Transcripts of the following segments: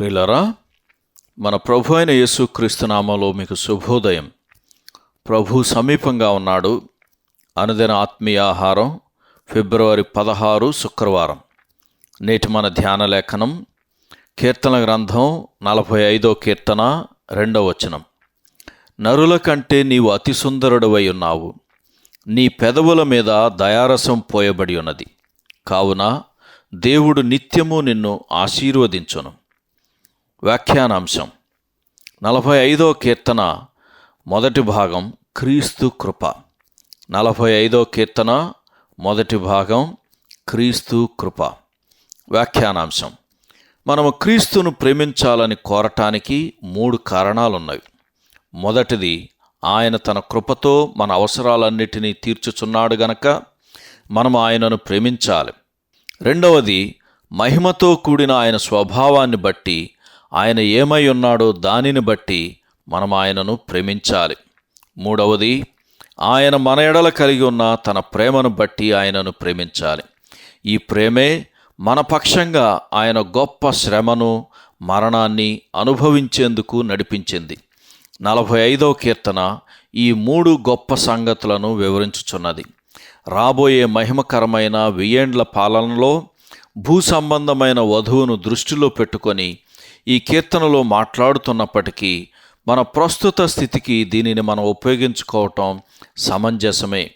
ప్రియులరా మన ప్రభు అయిన యేసుక్రీస్తునామలో మీకు శుభోదయం. ప్రభు సమీపంగా ఉన్నాడు. అనుదిన ఆత్మీయ ఆహారం ఫిబ్రవరి పదహారు శుక్రవారం. నేటి మన ధ్యాన లేఖనం కీర్తన గ్రంథం నలభై ఐదో కీర్తన రెండవ వచనం. నరుల కంటే నీవు అతి సుందరుడవై ఉన్నావు. నీ పెదవుల మీద దయారసం పోయబడి ఉన్నది. కావున దేవుడు నిత్యము నిన్ను ఆశీర్వదించును. వ్యాఖ్యానాంశం. నలభై ఐదో కీర్తన మొదటి భాగం క్రీస్తు కృప. నలభై ఐదో కీర్తన మొదటి భాగం క్రీస్తు కృప. వ్యాఖ్యానాంశం. మనము క్రీస్తును ప్రేమించాలని కోరటానికి మూడు కారణాలున్నవి. మొదటిది ఆయన తన కృపతో మన అవసరాలన్నిటినీ తీర్చుచున్నాడు గనక మనం ఆయనను ప్రేమించాలి. రెండవది మహిమతో కూడిన ఆయన స్వభావాన్ని బట్టి ఆయన ఏమై ఉన్నాడో దానిని బట్టి మనం ఆయనను ప్రేమించాలి. మూడవది ఆయన మన ఎడల కలిగి ఉన్న తన ప్రేమను బట్టి ఆయనను ప్రేమించాలి. ఈ ప్రేమే మన పక్షంగా ఆయన గొప్ప శ్రమను మరణాన్ని అనుభవించేందుకు నడిపించింది. నలభై ఐదవ కీర్తన ఈ మూడు గొప్ప సంగతులను వివరించుచున్నది. రాబోయే మహిమకరమైన వెయ్యేండ్ల పాలనలో భూ సంబంధమైన వధువును దృష్టిలో పెట్టుకొని ఈ కీర్తనలో మాట్లాడుతున్నప్పటికీ మన ప్రస్తుత స్థితికి దీనిని మనం ఉపయోగించుకోవటం సమంజసమే.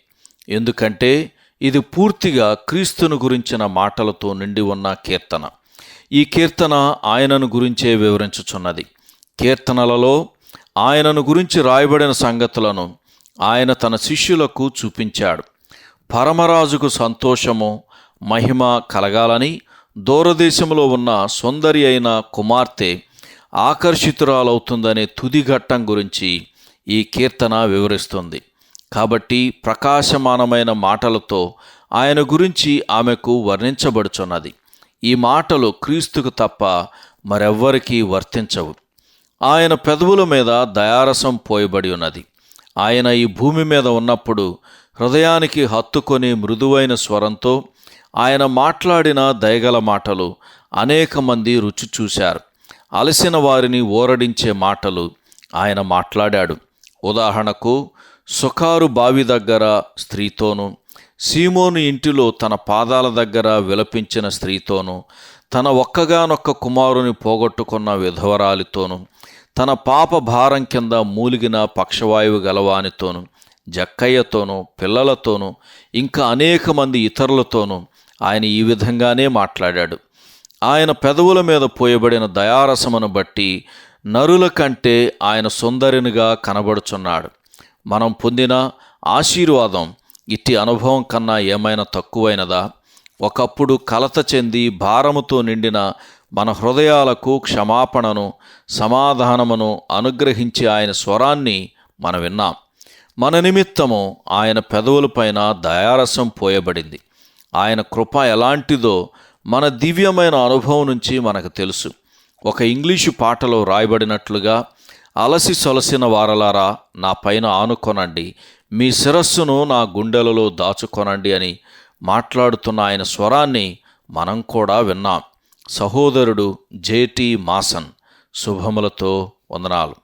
ఎందుకంటే ఇది పూర్తిగా క్రీస్తును గురించిన మాటలతో నిండి ఉన్న కీర్తన. ఈ కీర్తన ఆయనను గురించే వివరించుచున్నది. కీర్తనలలో ఆయనను గురించి రాయబడిన సంగతులను ఆయన తన శిష్యులకు చూపించాడు. పరమరాజుకు సంతోషము మహిమ కలగాలని దూరదేశంలో ఉన్న సుందరి అయిన కుమార్తె ఆకర్షితురాలవుతుందనే తుది ఘట్టం గురించి ఈ కీర్తన వివరిస్తుంది. కాబట్టి ప్రకాశమానమైన మాటలతో ఆయన గురించి ఆమెకు వర్ణించబడుచున్నది. ఈ మాటలు క్రీస్తుకు తప్ప మరెవ్వరికీ వర్తించవు. ఆయన పెదవుల మీద దయారసం పోయబడి ఉన్నది. ఆయన ఈ భూమి మీద ఉన్నప్పుడు హృదయానికి హత్తుకొని మృదువైన స్వరంతో ఆయన మాట్లాడిన దయగల మాటలు అనేక మంది రుచి చూశారు. అలసిన వారిని ఓరడించే మాటలు ఆయన మాట్లాడాడు. ఉదాహరణకు సుకారు బావి దగ్గర స్త్రీతోనూ సీమోను ఇంటిలో తన పాదాల దగ్గర విలపించిన స్త్రీతోనూ తన ఒక్కగానొక్క కుమారుని పోగొట్టుకున్న విధవరాలితోనూ తన పాప భారం కింద మూలిగిన పక్షవాయువు గలవానితోనూ జక్కయ్యతోనూ పిల్లలతోనూ ఇంకా అనేక మంది ఇతరులతోనూ ఆయన ఈ విధంగానే మాట్లాడాడు. ఆయన పెదవుల మీద పోయబడిన దయారసమును బట్టి నరుల కంటే ఆయన సుందరినిగా కనబడుచున్నాడు. మనం పొందిన ఆశీర్వాదం ఇట్టి అనుభవం కన్నా ఏమైనా తక్కువైనదా? ఒకప్పుడు కలత చెంది భారముతో నిండిన మన హృదయాలకు క్షమాపణను సమాధానమును అనుగ్రహించి ఆయన స్వరాన్ని మనం విన్నాం. మన నిమిత్తము ఆయన పెదవులపైన దయారసం పోయబడింది. ఆయన కృప ఎలాంటిదో మన దివ్యమైన అనుభవం నుంచి మనకు తెలుసు. ఒక ఇంగ్లీషు పాటలో రాయబడినట్లుగా అలసి సొలసిన వారలారా నా పైన ఆనుకొనండి. మీ శిరస్సును నా గుండెలలో దాచుకొనండి అని మాట్లాడుతున్న ఆయన స్వరాన్ని మనం కూడా విన్నాం. సహోదరుడు జేటి మాసన్ శుభములతో వందనాలు.